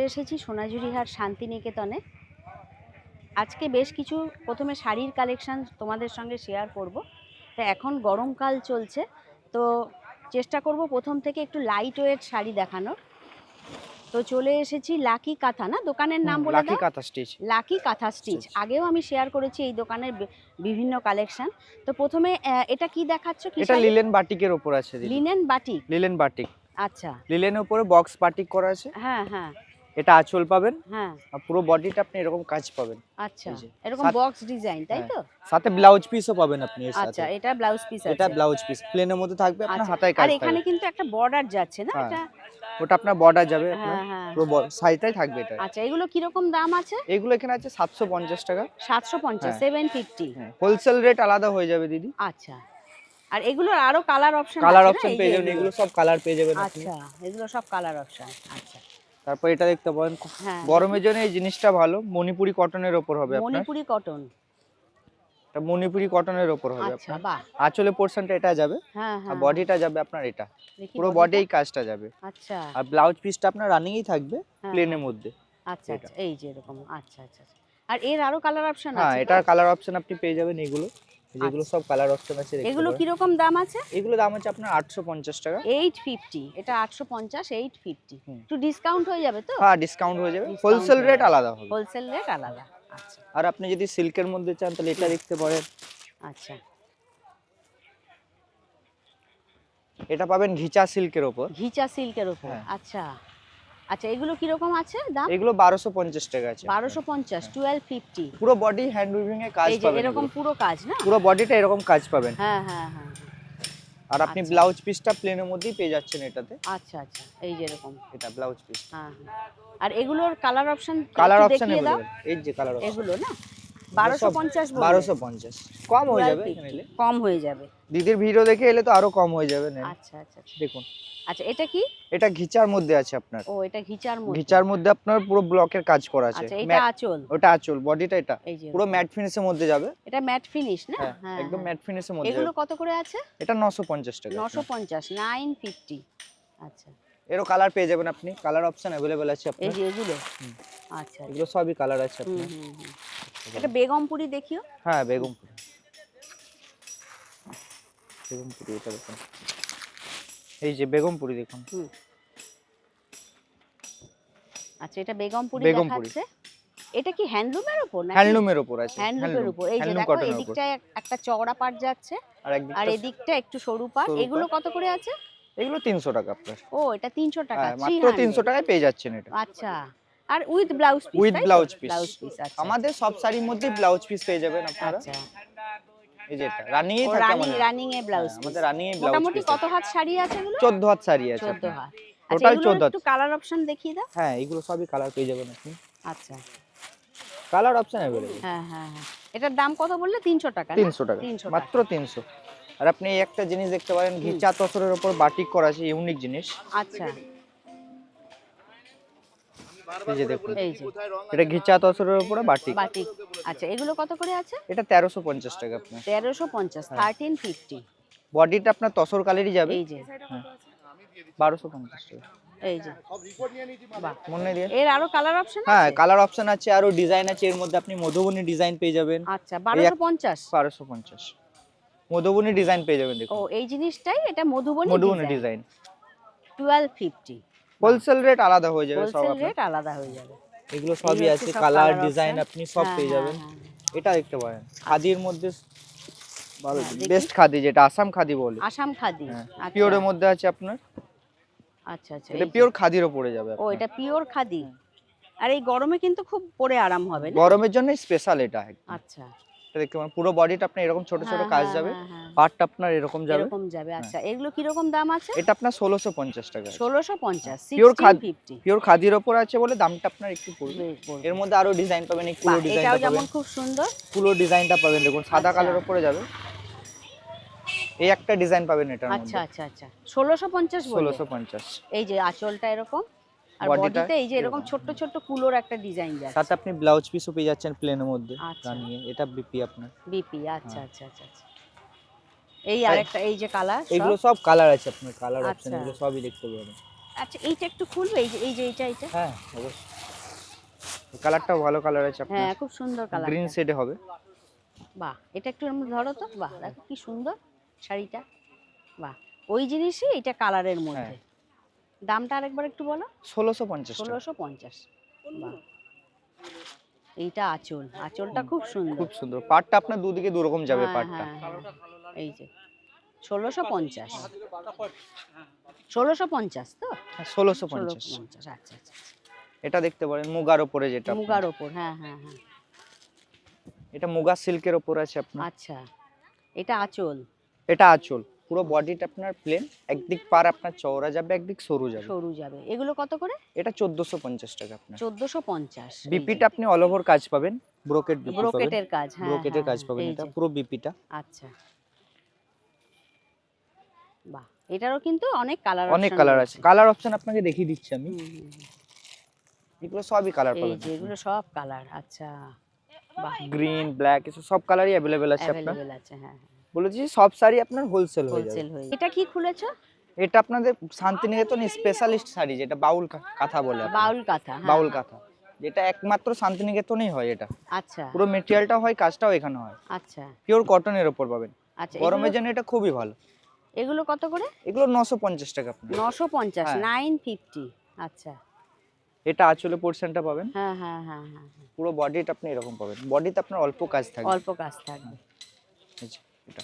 চলে এসেছি সোনাঝুরিহাট শান্তিনিকেতনে। আজকে বেশ কিছু প্রথমে শাড়ির কালেকশান তোমাদের সঙ্গে শেয়ার করব। তো এখন গরমকাল চলছে তো চেষ্টা করব প্রথম থেকে একটু লাইট ওয়েট শাড়ি দেখানোর। তো চলে এসেছি লাকি কাঁথা না? দোকানের নাম বলে লাকি কাঁথা স্টিচ। লাকি কাঁথা স্টিচ। আগেও আমি শেয়ার করেছি এই দোকানের বিভিন্ন কালেকশন। তো প্রথমে এটা কি দেখাচ্ছ? কি এটা লিলেন বাটিকের উপর আছে লিনেন বাটিক? Linen batik. আচ্ছা। লিলেনের উপরে বক্স বাটিক করা আছে। হ্যাঁ হ্যাঁ। এটা আঁচল পাবেন হ্যাঁ। আর পুরো বডিটা আপনি এরকম কাজ পাবেন। আচ্ছা এরকম বক্স ডিজাইন তাই তো? সাথে ব্লাউজ পিসও পাবেন আপনি এর সাথে। আচ্ছা এটা ব্লাউজ পিস আছে। এটা ব্লাউজ পিস প্লেনের মধ্যে থাকবে আপনার আচ্ছা, হাতায় আর এখানে কিন্তু একটা বর্ডার যাচ্ছে না হ্যাঁ, এটা? ওটা আপনার বর্ডার যাবে আপনার হ্যাঁ। হ্যাঁ পুরো সাইজটাই থাকবে এটা। আচ্ছা এগুলো কীরকম দাম আছে? এগুলো এখানে আছে সাতশো পঞ্চাশ টাকা। সাতশো পঞ্চাশ হ্যাঁ। সেভেন ফিফটি হোলসেল রেট আলাদা হয়ে যাবে দিদি। আচ্ছা আর এগুলোর আরও কালার অপশন কালার অপশন পেয়ে যাবেন এগুলো? সব কালার পেয়ে যাবেন আচ্ছা এগুলো সব কালার অপশন আচ্ছা। তারপর এটা দেখতে পাবেন হ্যাঁ। গরমের জন্য এই জিনিসটা ভালো মণিপুরি কটনের ওপর হবে আপনার। মণিপুরি কটন এটা মণিপুরি কটনের ওপর হবে আচ্ছা আপনার। আঁচলে পোর্শনটা এটা যাবে হ্যাঁ আর হ্যাঁ। বডিটা যাবে আপনার এটা। পুরো। বডি এই কাজটা যাবে। আচ্ছা। আর ব্লাউজ পিসটা আপনার রানিংই থাকবে হ্যাঁ, প্লেনের মধ্যে। আচ্ছা। আচ্ছা এই যে এরকম। আচ্ছা আচ্ছা আচ্ছা। আর এর আরও কালার অপশন হ্যাঁ আছে তো? এটার কালার অপশন আপনি পেয়ে যাবেন এগুলো। যেগুলো সব কালার অপশন আছে এগুলো পারেন। কীরকম দাম আছে? এগুলো দাম আছে আপনার আটশো পঞ্চাশ টাকা। এইট ফিফটি এটা আটশো পঞ্চাশ এইট ফিফটি হুম। একটু ডিসকাউন্ট হয়ে যাবে তো? হ্যাঁ ডিসকাউন্ট হয়ে যাবে। হোলসেল রেট আলাদা হবে। হোলসেল রেট আলাদা। আচ্ছা। আর আপনি যদি সিল্কের মধ্যে চান তাহলে এটা দেখতে পারেন। আচ্ছা। এটা পাবেন ঘিচা সিল্কের ওপর। ঘিচা সিল্কের উপর হ্যাঁ। আচ্ছা। আচ্ছা এগুলো কি রকম আছে দাম? এগুলো বারোশো পঞ্চাশ টাকা আছে। বারোশো পঞ্চাশ টুয়েলভ ফিফটি পুরো বডি হ্যান্ড উইভিং এ কাজ পাবেন এরকম পুরো কাজ না? পুরো বডিটা এরকম কাজ পাবেন। হ্যাঁ হ্যাঁ হ্যাঁ আর আপনি। ব্লাউজ পিসটা প্লেনের মধ্যেই পেয়ে যাচ্ছেন এটাতে। আচ্ছা আচ্ছা এই যে এরকম। এটা ব্লাউজ পিস হ্যাঁ হ্যাঁ। আর এগুলোর কালার অপশন কালার অপশন দেখিয়ে দাও। এই যে কালার অপশন এগুলো না? বারোশো পঞ্চাশ বারোশো পঞ্চাশ। কম হয়ে যাবে কম হয়ে যাবে। দিদির ভিডিও দেখে এলে তো আরও কম হয়ে যাবে আচ্ছা আচ্ছা আচ্ছা। দেখুন। আচ্ছা এটা কি? এটা ঘিচার মধ্যে আছে আপনার। ও এটা ঘিচার মধ্যে। ঘিচার মধ্যে আপনার পুরো ব্লকের কাজ করা আছে। আচ্ছা এটা আঁচল। ওটা আঁচল বডিটা এটা। পুরো ম্যাট ফিনিশের মধ্যে যাবে। এটা ম্যাট ফিনিশ না? হ্যাঁ হ্যাঁ একদম হ্যাঁ। ম্যাট ফিনিশের মধ্যে এগুলো কত করে আছে? এটা নশো পঞ্চাশ টাকা। নশো পঞ্চাশ নাইন ফিফটি আচ্ছা। এরও কালার পেয়ে যাবেন আপনি। কালার অপশন অ্যাভেলেবেল আছে এই আপনার যে এগুলো? আচ্ছা এগুলো সবই কালার আছে আপনার। এটা বেগমপুরি দেখিও। হ্যাঁ বেগমপুরি। বেগমপুরি এটা দেখুন। এই যে বেগমপুরি দেখুন। আচ্ছা এটা বেগমপুরি। দেখাচ্ছে। এটা কি হ্যান্ডলুমের উপর না হ্যান্ডলুমের উপর আছে হ্যান্ডলুমের উপর এই যে দেখো এদিকটা একটা চওড়া পাট যাচ্ছে আর এদিকটা একটু সরু পাট। এগুলো কত করে আছে? এগুলো তিনশো টাকা আপনার। ও এটা তিনশো টাকা। হ্যাঁ মাত্র 300 তিনশো টাকায় পেয়ে যাচ্ছেন এটা। আচ্ছা। আর with blouse piece piece। Blouse piece আচ্ছা আমাদের সব শাড়ির মধ্যে ব্লাউজ পিস পেয়ে যাবেন আপনারা। আচ্ছা। এই যে এটা রানিং থাকে আমাদের। রানিং এ ব্লাউজ হ্যাঁ, আমাদের রানিং ব্লাউজ মোটামুটি কত হাত শাড়ি আছে এগুলো? 14 হাত শাড়ি আছে। 14 হাত। Total আচ্ছা 14 একটু কালার অপশন দেখিয়ে দাও। হ্যাঁ এগুলো সবই কালার পেয়ে যাবেন আপনি। আচ্ছা। কালার অপশন হ্যাঁ হ্যাঁ হ্যাঁ। এটার দাম কত বললে? তিনশো টাকা না? 300 টাকা। 300 টাকা। মাত্র 300 আর আপনি এই একটা জিনিস দেখতে পারেন ঘিচা তসরের উপর বাটিক করা আছে ইউনিক জিনিস। আচ্ছা। এই যে দেখুন। এই যে। এটা ঘিচা তসরের উপরে বাটিক। বাটিক। আচ্ছা এগুলো কত করে আছে? এটা 1350 টাকা আপনার। তেরোশো পঞ্চাশ হ্যাঁ। থার্টিন ফিফটি বডিটা আপনার তসর কালেরই যাবে। এই যে। 1250 টাকা। এই যে। মনে দিয়ে? এর আরও কালার অপশন হ্যাঁ কালার অপশন আছে আরও ডিজাইন আছে। এর মধ্যে আপনি মধুবনী ডিজাইন পেয়ে যাবেন। আচ্ছা বারোশো পঞ্চাশ? বারোশো পঞ্চাশ। মধুবনী ডিজাইন পেয়ে যাবেন ও এই জিনিসটাই? এটা Madhubani Madhubani design twelve fifty wholesale rate আলাদা হয়ে যাবে সব হোলসেল রেট আলাদা হয়ে যাবে। এগুলো সবই আছে কালার ডিজাইন আপনি সব হ্যাঁ, পেয়ে হ্যাঁ, যাবেন। হ্যাঁ। এটা দেখতে পারেন। খাদির মধ্যে ভালো বেস্ট খাদি যেটা আসাম খাদি বলে। আসাম খাদি আচ্ছা, পিওরের মধ্যে আছে আপনার। আচ্ছা আচ্ছা এটা পিওর খাদির উপরে যাবে ও এটা পিওর খাদি। আর এই গরমে কিন্তু খুব পরে আরাম হবে গরমের জন্য স্পেশাল এটা আচ্ছা। দেখতে পারেন। পুরো বডিটা আপনার এরকম ছোট ছোট হ্যাঁ, কাজ হ্যাঁ, যাবে। হ্যাঁ, হ্যাঁ। পার্টটা আপনার এরকম যাবে। এরকম যাবে আচ্ছা। এগুলো কীরকম দাম আছে? এটা আপনার ষোলোশো পঞ্চাশ টাকা ষোলোশো পঞ্চাশ Pure খাদ- পিওর খাদির ওপর আছে বলে দামটা আপনার একটু পড়বে। এর মধ্যে আরও ডিজাইন পাবেন এই কুলো এটাও ডিজাইনটা যেমন খুব সুন্দর। কুলো ডিজাইনটা পাবেন দেখুন সাদা আচ্ছা। কালার উপরে যাবে। এই একটা ডিজাইন পাবেন এটার আচ্ছা মধ্যে। আচ্ছা আচ্ছা। ষোলোশো পঞ্চাশ বললে ষোলোশো পঞ্চাশ। এই যে আঁচলটা এরকম? আর বডিতে এই যে এরকম। ছোট্ট ছোট্ট কুলোর একটা ডিজাইন যাচ্ছে। সাথে আপনি ব্লাউজ পিসও পেয়ে যাচ্ছেন প্লেনের মধ্যে আচ্ছা। রানিয়ে এটা বিপি আপনার। বিপি আচ্ছা হ্যাঁ। আচ্ছা আচ্ছা আচ্ছা। এই আরেকটা এই যে কালার এগুলো সব কালার আছে আপনার কালার অপশন আচ্ছা। এগুলো সবই দেখতে পাবেন। আচ্ছা এইটা একটু খুলবে? এই যে এই যে এইটা এইটা? হ্যাঁ অবশ্যই। কালারটাও ভালো কালার আছে আপনার। হ্যাঁ খুব সুন্দর কালার গ্রিন শেডে হবে। বাহ এটা একটু এরম ধরো তো। বাহ দেখো কি সুন্দর শাড়িটা। বাহ ওই জিনিসই এটা কালারের মধ্যে। হ্যাঁ। দামটা আরেকবার একটু বলো? ষোলোশো পঞ্চাশ ষোলোশো পঞ্চাশ। বাহ। এইটা আঁচল। আঁচলটা খুব সুন্দর। খুব সুন্দর। পাটটা আপনার দুদিকে দু রকম যাবে হ্যাঁ, পাটটা। হ্যাঁ, হ্যাঁ। এই যে ষোলোশো পঞ্চাশ। ষোলোশো পঞ্চাশ তো? হ্যাঁ, ষোলোশো পঞ্চাশ। পঞ্চাশ আচ্ছা আচ্ছা এটা দেখতে পারেন মুগার ওপরে যেটা মুগার ওপর হ্যাঁ হ্যাঁ হ্যাঁ। এটা মুগা সিল্কের ওপর আছে আপনার। আচ্ছা। এটা আঁচল। এটা আঁচল। পুরো বডিটা আপনার প্লেন একদিক পার আপনার চওড়া যাবে একদিক সরু যাবে। সরু যাবে। এগুলো কত করে? এটা চোদ্দশো পঞ্চাশ টাকা আপনার। চোদ্দোশো পঞ্চাশ বিপিটা আপনি অল ওভার কাজ পাবেন ব্রোকেট বিপি ব্রোকেটের কাজ হ্যাঁ ব্রোকেটের হ্যাঁ, কাজ পাবেন এটা পুরো বিপিটা আচ্ছা। বাহ এটারও কিন্তু অনেক কালার অনেক কালার আছে। কালার অপশন আপনাকে দেখিয়ে দিচ্ছি আমি। এগুলো সবই কালার এই পাবেন যে এগুলো সব কালার আচ্ছা। বাহ গ্রিন ব্ল্যাক এসব সব কালারই অ্যাভেলেবেল আছে আপনার। অ্যাভেলেবেল আছে হ্যাঁ। বলেছি সব শাড়ি আপনার হোলসেল হয়ে যাবে। হোলসেল হয়ে এটা কি খুলেছো? এটা আপনাদের শান্তিনিকেতন স্পেশালিস্ট শাড়ি যেটা বাউল কাঁথা বলে বাউল কাঁথা হ্যাঁ, বাউল। কাঁথা। যেটা একমাত্র শান্তিনিকেতনেই হয় এটা। আচ্ছা। পুরো মেটেরিয়ালটা হয় কাজটাও এখানে হয়। আচ্ছা। পিওর কটনের ওপর পাবেন। আচ্ছা গরমের জন্য এটা খুবই ভালো। এগুলো কত করে? এগুলো নশো পঞ্চাশ টাকা আপনার। নশো পঞ্চাশ হ্যাঁ। নাইন ফিফটি আচ্ছা। এটা আঁচলে পোর্শনটা পাবেন। হ্যাঁ হ্যাঁ হ্যাঁ হ্যাঁ হ্যাঁ। পুরো বডিটা আপনি এরকম পাবেন। বডিতে আপনার অল্প কাজ থাকবে। অল্প কাজ থাকবে। যে, এটা।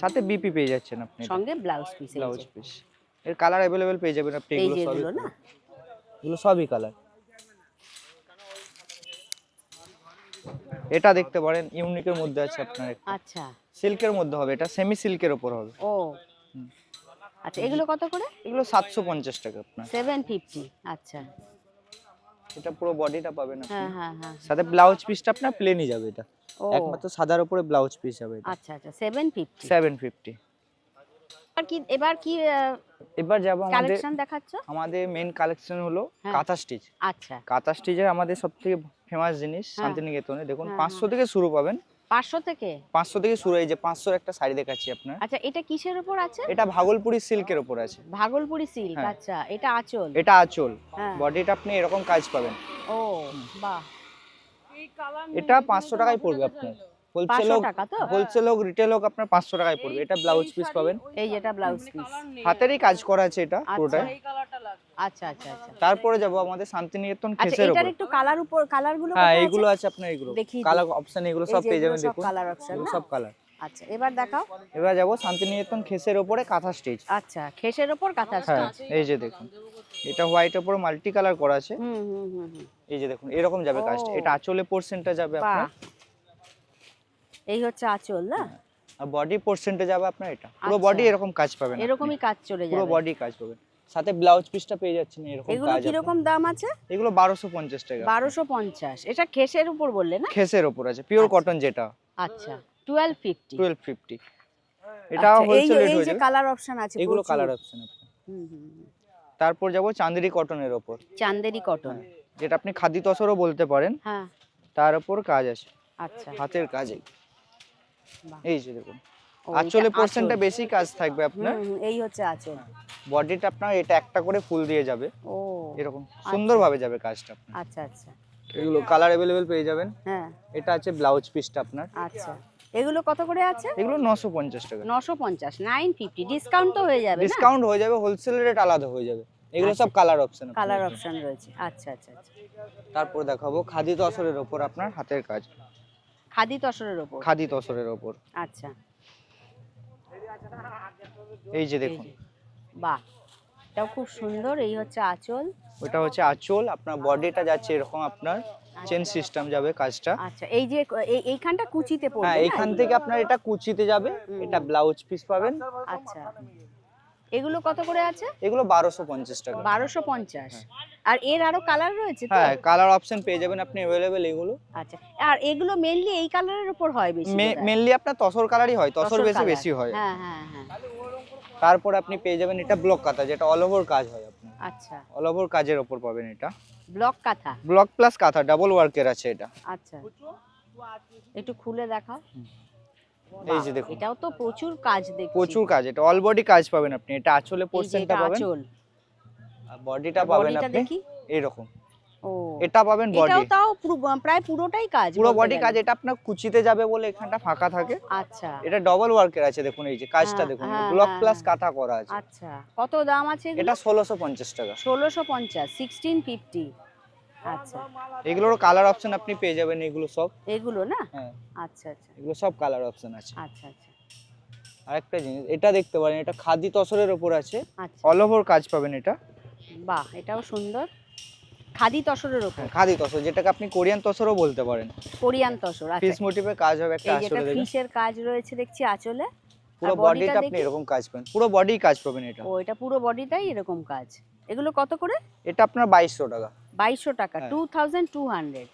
সাথে বিপি পেয়ে যাচ্ছেন আপনি সঙ্গে ব্লাউজ পিস ব্লাউজ পিস এর কালার অ্যাভেলেবেল পেয়ে যাবেন আপনি এগুলো সবই। এগুলো না? এগুলো সবই কালার এটা দেখতে পারেন ইউনিকের মধ্যে আছে আপনার আচ্ছা। সিল্কের মধ্যে হবে এটা সেমি সিল্কের ওপর হবে। ও। আচ্ছা এগুলো কত করে? এগুলো সাতশো পঞ্চাশ টাকা আপনার। সেভেন ফিফটি আচ্ছা। এটা পুরো বডিটা পাবেন আপনি। হ্যাঁ হ্যাঁ হ্যাঁ সাথে ব্লাউজ পিসটা আপনার প্লেনই যাবে এটা। একমাত্র সাদার উপরে ব্লাউজ পিস যাবে এটা। আচ্ছা আচ্ছা সেভেন ফিফটি সেভেন ফিফটি আর কি এবার কি এবার যাব আমাদের কালেকশন দেখাচ্ছ? আমাদের মেন কালেকশন হলো হ্যাঁ। কাঁথা স্টিচ আচ্ছা। কাঁথা স্টিচের আমাদের সবথেকে ফেমাস জিনিস হ্যাঁ। শান্তিনিকেতনে। দেখুন হ্যাঁ, পাঁচশো থেকে শুরু পাবেন। পাঁচশো থেকে? পাঁচশো থেকে শুরু যে একটা শাড়ি দেখাচ্ছি আপনার। আচ্ছা এটা কিসের উপর আছে? এটা ভাগলপুরি সিল্কের উপর আছে। ভাগলপুরি সিল্ক হ্যাঁ। আচ্ছা এটা আঁচল। এটা আঁচল। হ্যাঁ। বডিটা আপনি এরকম কাজ পাবেন। ও বাহ। এটা পাঁচশো টাকায় পড়বে আপনার। হোলসেল হোক হোলসেল হোক রিটেল হোক আপনার পাঁচশো টাকায় পড়বে। এটা ব্লাউজ পিস পাবেন। এই যেটা ব্লাউজ পিস। হাতেরই কাজ করা আছে এটা পুরোটাই। আচ্ছা আচ্ছা আচ্ছা। তারপরে যাব আমাদের শান্তিনিকেতন আচ্ছা খেসের এটার উপর একটু কালার উপর কালারগুলো হ্যাঁ এইগুলো আছে? আপনার এগুলো কালার অপশন এগুলো সব পেয়ে যাবেন দেখুন। কালার অপশন সব কালার আচ্ছা এবার দেখাও। এবার যাব শান্তিনিকেতন খেসের উপরে কাঁথা স্টিচ আচ্ছা খেসের ওপর কাঁথা হ্যাঁ স্টিচ এই যে দেখুন। এটা হোয়াইট উপর মাল্টি কালার করা আছে। হুম হুম হুম এই যে দেখুন এরকম যাবে কাজটা। এটা আঁচলে পোর্শনটা যাবে আপনার। এই হচ্ছে আঁচল না? আর বডি পোর্শনটা যাবে আপনার এটা। পুরো আচ্ছা। বডি এরকম কাজ পাবেন এরকমই কাজ চলে পুরো বডি কাজ পাবেন। সাথে ব্লাউজ পিসটা পেয়ে যাচ্ছেন এরকম এগুলো কাজ কীরকম দাম আছে? এগুলো বারোশো পঞ্চাশ টাকা। বারোশো পঞ্চাশ। এটা খেসের উপর বললে না? খেসের ওপর আছে পিওর আচ্ছা। কটন যেটা। আচ্ছা টুয়েলভ ফিফটি টুয়েলভ ফিফটি এটা এই হোলসেল রেট এই হয়ে যে যাবে। কালার অপশন আছে এগুলো। কালার অপশন হুম। তারপর যাব চান্দেরি কটনের উপর চান্দেরি কটন যেটা আপনি খাদি তসরও বলতে পারেন। হ্যাঁ। তার উপর কাজ আছে। আচ্ছা। হাতের কাজ। এই। যে দেখুন। আঁচলে। পোর্শনটা। বেশি কাজ থাকবে আপনার। এই হচ্ছে আঁচল। বডিটা আপনার এটা একটা করে ফুল দিয়ে যাবে। ও এরকম সুন্দরভাবে যাবে কাজটা আচ্ছা আচ্ছা। এগুলো কালার অ্যাভেলেবেল পেয়ে যাবেন। হ্যাঁ। এটা আছে ব্লাউজ পিসটা আপনার। আচ্ছা। এগুলো কত করে আছে? এগুলো নশো পঞ্চাশ টাকা। নশো পঞ্চাশ নাইন ফিফটি ডিসকাউন্ট তো হয়ে যাবে না? ডিসকাউন্ট হয়ে যাবে হোলসেল রেট আলাদা হয়ে যাবে। এগুলো আচ্ছা। সব কালার অপশন কালার অপশন রয়েছে। আচ্ছা আচ্ছা আচ্ছা। তারপর দেখাবো খাদি তসরের ওপর আপনার হাতের কাজ। খাদি তসরের ওপর? খাদি তসরের ওপর। আচ্ছা। এই যে দেখুন। বাহ এটাও খুব সুন্দর এই হচ্ছে আঁচল। ওটা হচ্ছে আঁচল আপনার বডিটা যাচ্ছে এরকম আপনার চেন সিস্টেম যাবে কাজটা। আচ্ছা এই যে এই- এইখানটা কুচিতে পড়বে হ্যাঁ এইখান থেকে আপনার এটা কুচিতে যাবে এটা ব্লাউজ পিস পাবেন। আচ্ছা। এগুলো কত করে আছে? এগুলো বারোশো পঞ্চাশ টাকা। বারোশো পঞ্চাশ। আর এর আরও কালার রয়েছে হ্যাঁ কালার অপশন পেয়ে যাবেন আপনি অ্যাভেলেবেল এগুলো। আচ্ছা আর এগুলো মেইনলি এই কালারের উপর হয় বেশি। মেনলি আপনার তসর কালারই হয় তসর তসর বেশি বেশি হয়। হ্যাঁ হ্যাঁ হ্যাঁ। তারপর আপনি পেয়ে যাবেন এটা ব্লক কাঁথা যেটা অল ওভার কাজ হয় আপনার। আচ্ছা। অল ওভার কাজের ওপর পাবেন এটা। ব্লক কাঁথা? ব্লক প্লাস কাঁথা ডাবল ওয়ার্কের আছে এটা। আচ্ছা। একটু খুলে দেখাও। এই যে দেখুন। এটাও তো প্রচুর কাজ দেখছি। প্রচুর কাজ এটা অল বডি কাজ পাবেন আপনি এটা আঁচলে পোর্শনটা পাবেন। আঁচল। বডিটা পাবেন আপনি দেখি? এইরকম এটা পাবেন বডি এটাও তাও প্রায় পুরোটাই কাজ পুরো বডি কাজ এটা আপনার কুচিতে যাবে বলে এখানটা ফাঁকা থাকে। আচ্ছা। এটা ডবল ওয়ার্কের আছে দেখুন এই যে কাজটা হ্যাঁ, দেখুন ব্লক হ্যাঁ, প্লাস হ্যাঁ। কাঁথা করা আছে। আচ্ছা। কত দাম আছে এটা ষোলোশো পঞ্চাশ টাকা। ষোলোশো পঞ্চাশ সিক্সটিন ফিফটি আচ্ছা। এগুলোর কালার অপশন আপনি পেয়ে যাবেন এগুলো সব। এগুলো না? হ্যাঁ। আচ্ছা আচ্ছা। এগুলো সব কালার অপশন আছে। আচ্ছা আচ্ছা। আরেকটা জিনিস এটা দেখতে পারেন এটা খাদি তসরের ওপর আছে। আচ্ছা। অল ওভার কাজ পাবেন এটা। বাহ এটাও সুন্দর। খাদি তসরের ওপর। হ্যাঁ, খাদি তসর যেটাকে আপনি কোরিয়ান তসরও বলতে পারেন। কোরিয়ান তসর আচ্ছা। ফিস মোটিভে কাজ হবে একটা এই যেটা ফিশের কাজ রয়েছে দেখছি আঁচলে পুরো বডিটা আপনি এরকম কাজ পাবেন পুরো বডি কাজ পাবেন এটা। ও এটা পুরো বডিটাই এরকম কাজ। এগুলো কত করে? এটা আপনার বাইশশো টাকা। বাইশশো টাকা হ্যাঁ। Two thousand two hundred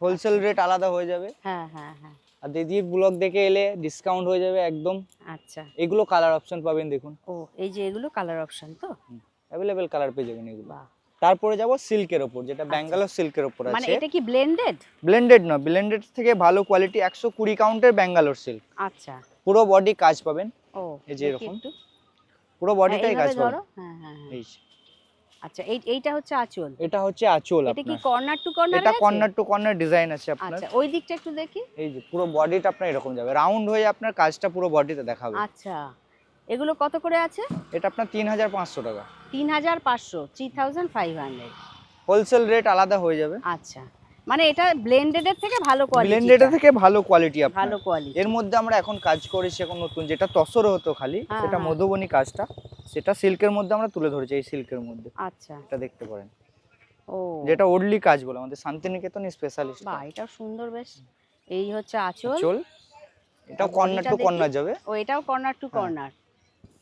wholesale rate আলাদা হয়ে যাবে। হ্যাঁ হ্যাঁ হ্যাঁ। আর দিদি ব্লগ দেখে এলে ডিসকাউন্ট হয়ে যাবে একদম। আচ্ছা। এগুলো কালার অপশন পাবেন দেখুন। ও এই যে এগুলো কালার অপশন তো? অ্যাভেলেবেল কালার পেয়ে যাবেন এগুলো। তারপরে যাব সিল্কের ওপর যেটা ব্যাঙ্গালোর সিল্কের ওপর মানে আছে। এটা কি ব্লেন্ডেড ব্লেন্ডেড নয় ব্লেন্ডেড থেকে ভালো কোয়ালিটি একশো কুড়ি কাউন্টের ব্যাঙ্গালোর সিল্ক আচ্ছা। পুরো বডি কাজ পাবেন। ও এই যে এরকম। পুরো হ্যাঁ, বডিটাই কাজ এইভাবে পাবেন। হ্যাঁ হ্যাঁ হ্যাঁ। এই। আচ্ছা এই এইটা হচ্ছে আঁচল। এটা হচ্ছে আঁচল এটা কি কর্নার টু কর্নার এটা কর্নার টু কর্নার ডিজাইন আছে আপনার। আচ্ছা ওই দিকটা একটু দেখি। এই যে পুরো বডিটা আপনার এরকম যাবে। রাউন্ড হয়ে আপনার কাজটা পুরো বডিতে দেখাবে। আচ্ছা এগুলো কত করে আছে? এটা আপনার তিন হাজার পাঁচশো টাকা। তিন হাজার পাঁচশো three thousand five hundred wholesale rate আলাদা হয়ে যাবে। আচ্ছা। মানে এটা ব্লেন্ডেডের থেকে ভালো কোয়ালিটি ব্লেন্ডেড থেকে ভালো কোয়ালিটি আপনার। ভালো কোয়ালিটি এর মধ্যে আমরা এখন কাজ করেছি এখন নতুন যেটা তসর হতো খালি হ্যাঁ, সেটা হ্যাঁ। মধুবনী কাজটা সেটা সিল্কের মধ্যে আমরা তুলে ধরেছি এই সিল্কের মধ্যে। আচ্ছা। এটা দেখতে পারেন। ও। যেটা ওডলি কাজ বলে আমাদের শান্তিনিকেতন স্পেশালিস্ট বাহ এটা সুন্দর বেশ। এই হচ্ছে আঁচল। চল এটা কর্নার টু। কর্নার যাবে। ও এটাও কর্নার টু। কর্নার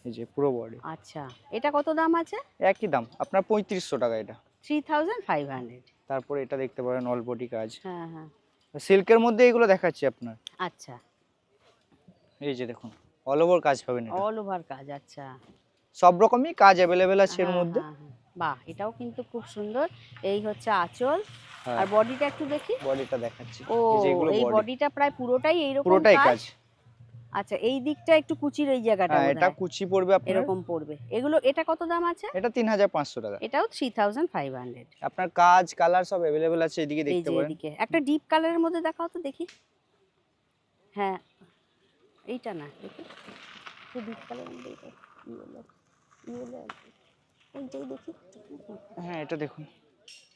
এই যে পুরো বডি আচ্ছা এটা কত দাম আছে? একই দাম আপনার পঁয়ত্রিশশো টাকা এটা। থ্রি থাউজেন্ড ফাইভ হান্ড্রেড তারপরে এটা দেখতে পারেন অল বডি কাজ। হ্যাঁ হ্যাঁ। সিল্কের মধ্যে এগুলো দেখাচ্ছি আপনার। আচ্ছা। এই যে দেখুন অল ওভার কাজ পাবেন এটা। অল ওভার কাজ আচ্ছা। সব রকমই কাজ অ্যাভেলেবেল আছে এর হ্যাঁ, মধ্যে। হ্যাঁ, হ্যাঁ। বাহ এটাও কিন্তু খুব সুন্দর। এই হচ্ছে আঁচল। আর বডিটা একটু দেখি। বডিটা দেখাচ্ছি। ও এই যে এগুলো এই বডিটা প্রায় পুরোটাই এইরকম পুরোটাই কাজ। আচ্ছা এই দিকটা একটু কুচির এই জায়গাটা হ্যাঁ এটা কুচি পড়বে আপনার? এরকম পড়বে। এগুলো এটা কত দাম আছে? এটা তিন হাজার পাঁচশো টাকা। এটাও থ্রি থাউজেন্ড ফাইভ হান্ড্রেড আপনার কাজ কালার সব অ্যাভেলেবেল আছে এদিকে দেখতে পারেন। এদিকে। একটা ডিপ কালারের মধ্যে দেখাও তো দেখি। হ্যাঁ এইটা না দেখি। একটু ডিপ কালারের মধ্যে এটা ইয়েলো ইয়েলো এইটাই দেখি। হ্যাঁ এটা দেখুন।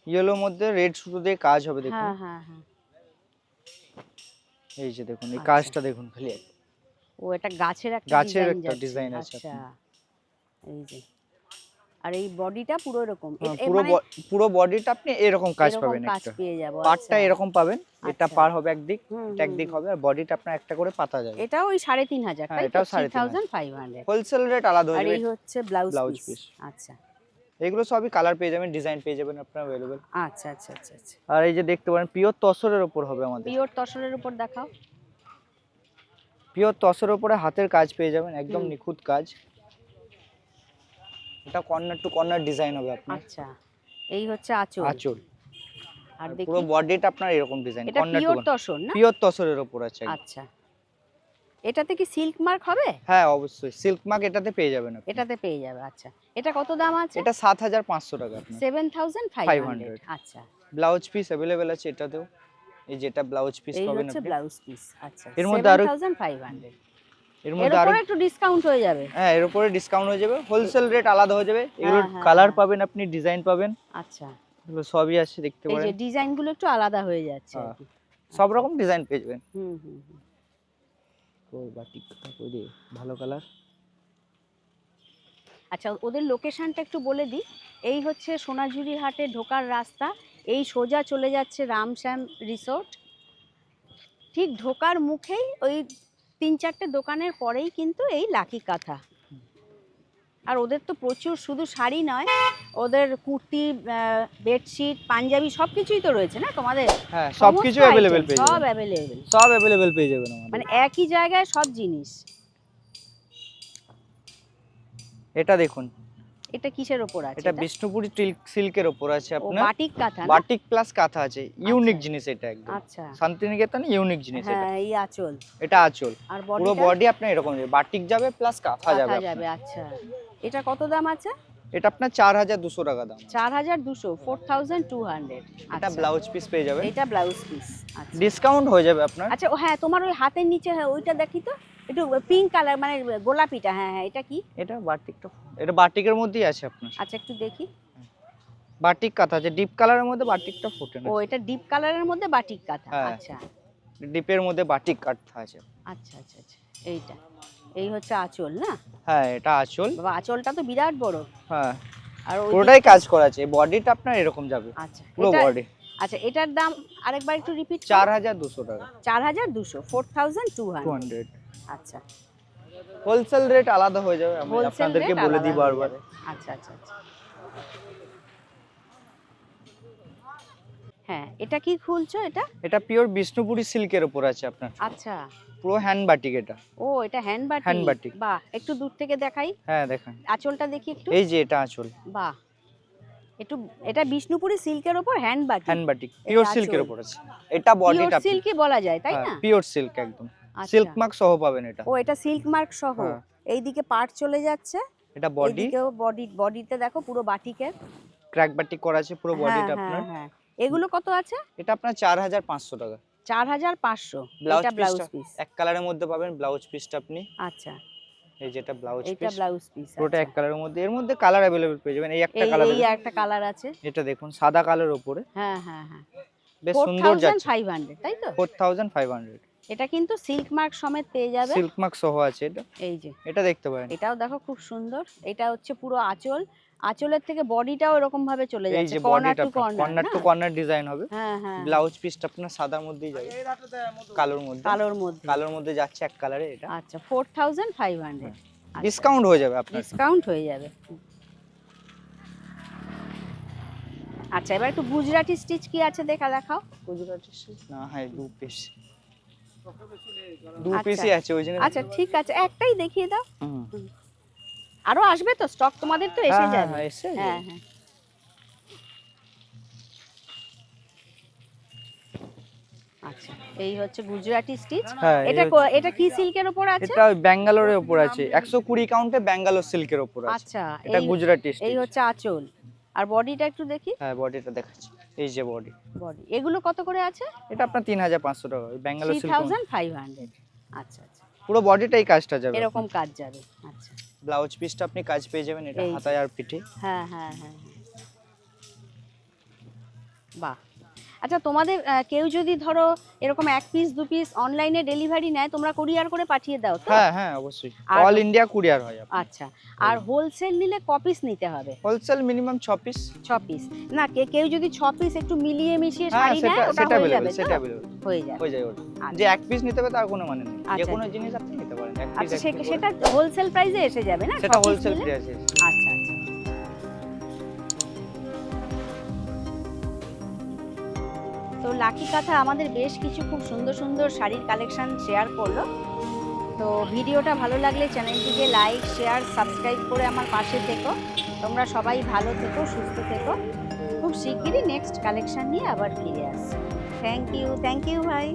ইয়েলোর মধ্যে রেড সুতো দিয়ে কাজ হবে দেখুন। হ্যাঁ হ্যাঁ হ্যাঁ। এই যে দেখুন এই আচ্ছা। কাজটা দেখুন খালি। ও এটা গাছের একটা গাছের একটা design আছে আচ্ছা। এই যে। আর এই বডিটা পুরো এরকম। হ্যাঁ, পুরো মানে পুরো বডিটা আপনি এরকম কাজ পাবেন একটা পেয়ে যাব পার্টটা আচ্ছা। এরকম পাবেন। এটা আচ্ছা। পার হবে একদিক এটা একদিক হবে আর বডিটা আপনার একটা করে পাতা যাবে। ওই সাড়ে তিন হাজার হ্যাঁ, তাই এটাও 3,500 thousand five hundred wholesale rate আলাদা আর হয়ে এই হচ্ছে ব্লাউজ পিস আচ্ছা। এগুলো সবই কালার পেয়ে যাবেন ডিজাইন পেয়ে যাবেন আপনার অ্যাভেলেবেল আচ্ছা আচ্ছা আচ্ছা আচ্ছা। আর এই যে দেখতে পারেন পিওর তসরের ওপর হবে আমাদের। পিওর তসরের উপর দেখাও। পিওর তসরের উপরে হাতের কাজ পেয়ে যাবেন একদম নিখুঁত কাজ। এটা কর্নার টু কর্নার ডিজাইন হবে আপনার। আচ্ছা এই হচ্ছে আঁচল। আঁচল। আর আর দেখি। পুরো বডিটা আপনার এরকম design corner to pure tussar না? পিওর তসরের ওপর আছে আচ্ছা। এটাতে কি সিল্ক মার্ক হবে? হ্যাঁ অবশ্যই। সিল্ক মার্ক এটাতে পেয়ে যাবেন আপনি। এটাতে পেয়ে যাবে আচ্ছা। এটা কত দাম আছে? এটা সাত হাজার পাঁচশো টাকা আপনার। সেভেন থাউজেন্ড ফাইভ হান্ড্রেড আচ্ছা। ব্লাউজ পিস অ্যাভেলেবেল আছে এটাতেও। এই যেটা ব্লাউজ পিস পাবেন আপনি। এই হচ্ছে ব্লাউজ পিস আচ্ছা এর মধ্যে আরো- থাউজেন্ড ফাইভ হান্ড্রেড এর এর মধ্যে আরও একটু ডিসকাউন্ট হয়ে যাবে। হ্যাঁ এর উপরে ডিসকাউন্ট হয়ে যাবে। হোলসেল রেট আলাদা হয়ে যাবে। হ্যাঁ, কালার হ্যাঁ। পাবেন আপনি ডিজাইন পাবেন। আচ্ছা। এগুলো সবই আছে দেখতে পারেন এই যে ডিজাইনগুলো একটু আলাদা হয়ে যাচ্ছে হ্যাঁ। সব রকম ডিজাইন পেয়ে যাবেন। হুম হুম। তো বাটিক তারপরে দিয়ে ভালো কালার আচ্ছা ওদের লোকেশনটা একটু বলে দিই। এই হচ্ছে সোনাঝুরি হাটে ঢোকার রাস্তা। এই সোজা চলে যাচ্ছে রামশ্যাম রিসোর্ট। ঠিক ঢোকার মুখেই ওই তিন চারটে দোকানের পরেই কিন্তু এই লাকি কাঁথা। আর ওদের তো প্রচুর শুধু শাড়ি নয় ওদের কুর্তি বেডশিট পাঞ্জাবি সব কিছুই তো রয়েছে না তোমাদের? হ্যাঁ সমস্ত সবকিছু অ্যাভেলেবেল পেয়ে সব অ্যাভেলেবেল সব অ্যাভেলেবেল পেয়ে যাবেন মানে একই জায়গায় সব জিনিস। এটা দেখুন এটা কিসের ওপর আছে এটা এটা? বিষ্ণুপুরি সিল্কের ওপর আছে আপনার বাটিক কাঁথা বাটিক প্লাস কাঁথা আছে। ইউনিক আচ্ছা। জিনিস এটা একদম। আচ্ছা। শান্তিনিকেতন ইউনিক জিনিস এটা। হ্যাঁ এই আঁচল। এটা আঁচল। আর পুরো বডি আপনার এরকম যাবে বাটিক যাবে প্লাস কাঁথা যাবে যাবে আচ্ছা। এটা কত দাম আছে? এটা আপনার চার হাজার দুশো টাকা দাম। চার হাজার দুশো ফোর থাউজেন্ড টু হান্ড্রেড এটা ব্লাউজ পিস পেয়ে যাবেন। এটা ব্লাউজ পিস আচ্ছা। ডিসকাউন্ট হয়ে যাবে আপনার। আচ্ছা ও হ্যাঁ তোমার ওই হাতের নিচে হ্যাঁ ওইটা দেখি তো। একটু পিঙ্ক কালার মানে গোলাপিটা হ্যাঁ হ্যাঁ এটা কি? এটা বাটিকটা এটা বাটিকের মধ্যেই আছে আপনার আচ্ছা একটু দেখি। বাটিক কাঁথা আছে ডিপ কালারের মধ্যে বাটিকটা ফুটে না। ও এটা ডিপ কালারের মধ্যে বাটিক কাঁথা? হ্যাঁ। আচ্ছা। ডিপের মধ্যে বাটিক কাঁথা আছে। আচ্ছা আচ্ছা আচ্ছা এইটা। এই হচ্ছে আঁচল না? হ্যাঁ এটা আঁচল। বাবা আঁচলটা তো বিরাট বড়। হ্যাঁ। আর পুরোটাই কাজ করা আছে। বডিটা আপনার এরকম যাবে। আচ্ছা পুরো বডি। আচ্ছা এটার দাম আরেকবার একটু রিপিট চার হাজার দুশো টাকা। চার হাজার দুশো four thousand two two hundred hundred আচ্ছা। হোলসেল রেট আলাদা হয়ে যাবে আমি আপনাদেরকে বলে দিই বারবার। আচ্ছা আচ্ছা আচ্ছা। হ্যাঁ এটা কি খুলছো এটা? এটা পিওর বিষ্ণুপুরি সিল্কের উপর আছে আপনার। আচ্ছা। পুরো হ্যান্ড বাটিক এটা। ও এটা হ্যান্ড বাটিক Hand batik। বাহ একটু দূর থেকে দেখাই। হ্যাঁ দেখেন। আঁচলটা দেখি একটু। এই যে এটা আঁচল। বাহ। একটু এটা বিষ্ণুপুরি সিল্কের উপর hand batik hand batik pure সিল্কের উপর আছে। এটা বডিটা সিল্কই বলা যায় তাই না? পিওর সিল্ক একদম। সিল্ক মার্ক সহ পাবেন এটা। ও এটা সিল্ক মার্ক সহ। হ্যাঁ। এইদিকে পার্ট চলে যাচ্ছে। এটা বডি এইদিকেও বডি বডিতে দেখো পুরো বাটিকের ক্র্যাক বাটিক করা আছে পুরো বডিটা হ্যাঁ, আপনার। হ্যাঁ। এগুলো কত আছে? এটা আপনার চার হাজার পাঁচশো টাকা। চার হাজার পাঁচশো। ব্লাউজ এটা ব্লাউজ পিস এক কালারের মধ্যে পাবেন ব্লাউজ পিসটা আপনি। আচ্ছা। এই যেটা ব্লাউজ পিস ব্লাউজ পিস পুরোটা এক কালারের মধ্যে। এর মধ্যে কালার অ্যাভেলেবল পেয়ে যাবেন। এই একটা কালার এই একটা কালার আছে। এটা দেখুন সাদা কালার উপরে। হ্যাঁ হ্যাঁ হ্যাঁ। বেশ সুন্দর যাচ্ছে। ফাইভ হান্ড্রেড তাই তো? ফোর থাউজেন্ড ফাইভ হান্ড্রেড এটা কিন্তু সিল্ক মার্ক সমেত পেয়ে যাবে। সিল্ক মার্ক সহ আছে এটা। এই যে। এটা দেখতে পারেন। এটাও দেখো খুব সুন্দর। এটা হচ্ছে পুরো আঁচল। আঁচলের থেকে বডিটাও এরকম ভাবে চলে যাচ্ছে corner to corner corner to corner design হবে। হ্যাঁ হ্যাঁ। ব্লাউজ পিসটা আপনার সাদার মধ্যেই যাবে। কালোর মধ্যে। কালোর মধ্যে। কালোর মধ্যে যাচ্ছে এক কালারে এটা। আচ্ছা four thousand five hundred discount হয়ে যাবে আপনার। ডিসকাউন্ট হয়ে যাবে। আচ্ছা এবার একটু গুজরাটি স্টিচ কি আছে দেখা দেখাও। গুজরাটি স্টিচ না হ্যাঁ দু পিস দু আচ্ছা। পিসই আছে ওই জন্য আচ্ছা ঠিক আছে একটাই দেখিয়ে দাও। আরও আসবে তো স্টক তোমাদের তো এসে হ্যাঁ, হ্যাঁ, যাবে। হ্যাঁ, আচ্ছা এই হচ্ছে গুজরাটি স্টিচ হ্যাঁ, এটা এটা কি সিল্কের উপর আছে? এটা ব্যাঙ্গালোরের উপর আছে। একশো কুড়ি কাউন্টে ব্যাঙ্গালোর সিল্কের উপর আছে। আচ্ছা এটা গুজরাটি এই হচ্ছে আঁচল। আর বডিটা একটু দেখি। হ্যাঁ বডিটা দেখাচ্ছি। এই যে বডি বডি এগুলো কত করে আছে? এটা আপনার তিন হাজার পাঁচশো টাকা ওই Bangalore silk thousand five hundred আচ্ছা আচ্ছা। পুরো বডিটাই কাজটা যাবে। এরকম কাজ যাবে। আচ্ছা। ব্লাউজ পিসটা আপনি কাজ পেয়ে যাবেন এটা হাতায় আর পিঠে। হ্যাঁ হ্যাঁ হ্যাঁ হ্যাঁ। বাহ। আচ্ছা তোমাদের কেউ যদি ধরো এরকম এক পিস দু পিস অনলাইনে ডেলিভারি নেয় তোমরা কুরিয়ার করে পাঠিয়ে দাও তো? হ্যাঁ হ্যাঁ অবশ্যই। অল ইন্ডিয়া কুরিয়ার হয় আচ্ছা আর হোলসেল নিলে ক পিস নিতে হবে? হোলসেল মিনিমাম ছ পিস ছ পিস না কে কেউ যদি ছ পিস একটু মিলিয়ে মিশিয়ে হ্যাঁ শাড়ি নেয় সেটা ওটা হয়ে যাবে সেটা হয়ে যাবে। হয়ে যায় ওটা আচ্ছা। যে এক পিস নিতে হবে তার কোনো মানে নেই। যে আচ্ছা, কোনো আচ্ছা। জিনিস আপনি নিতে পারেন এক পিস আচ্ছা সেটা হোলসেল প্রাইসে এসে যাবে না? সেটা হোলসেল? প্রাইসে লাকি কথা আমাদের বেশ কিছু খুব সুন্দর সুন্দর শাড়ির কালেকশান শেয়ার করল। তো ভিডিওটা ভালো লাগলে চ্যানেলটিকে লাইক শেয়ার সাবস্ক্রাইব করে আমার পাশে থেকো। তোমরা সবাই ভালো থেকো, সুস্থ থেকো। খুব শিগগিরই নেক্সট কালেকশান নিয়ে আবার ফিরে আসছি। থ্যাংক ইউ থ্যাংক ইউ ভাই